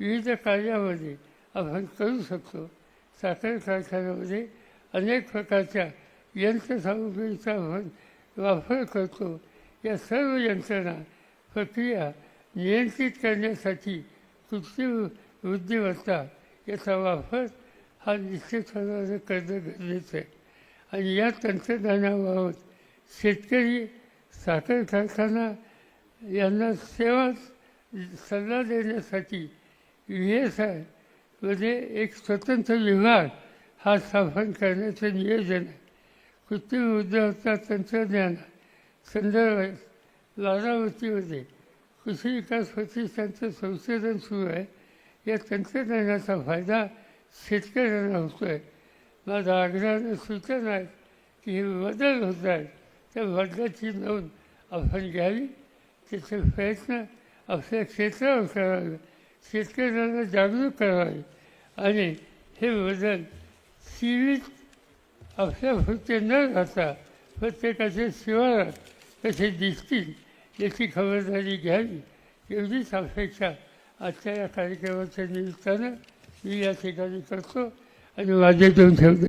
विविध कार्यामध्ये आपण करू शकतो. साखर कारखान्यामध्ये अनेक प्रकारच्या यंत्रसामुग्रीचा आपण वापर करतो. या सर्व यंत्रणा प्रक्रिया नियंत्रित करण्यासाठी कृत्रिम बुद्धिमत्ता याचा वापर हा निश्चितपणाने करणं गरजेचं आहे. आणि या तंत्रज्ञानाबाबत शेतकरी साखर कारखाना यांना सेवा सल्ला देण्यासाठी व्ही एस आय एक स्वतंत्र विभाग हा स्थापन करण्याचं नियोजन आहे. कृत्रिम बुद्धिमत्ता तंत्रज्ञान संदर्भात बारामतीमध्ये कृषी विकास प्रतिष्ठानचं संशोधन सुरू आहे. या तंत्रज्ञानाचा फायदा शेतकऱ्यांना होतो आहे माझा आग्रहानं सूचना आहे की हे बदल होत आहेत त्या बदलाची नोंद आपण घ्यावी. त्याचे प्रयत्न आपल्या क्षेत्रावर करावे. शेतकऱ्यांना जागरूक करावे आणि हे बदल सीमित आपल्या न राहता प्रत्येकाच्या शिवारात कसे दिसतील याची खबरदारी घ्यावी एवढीच अपेक्षा आजच्या या कार्यक्रमाच्या निमित्तानं मी या ठिकाणी करतो आणि माझे दोन ठेवतो.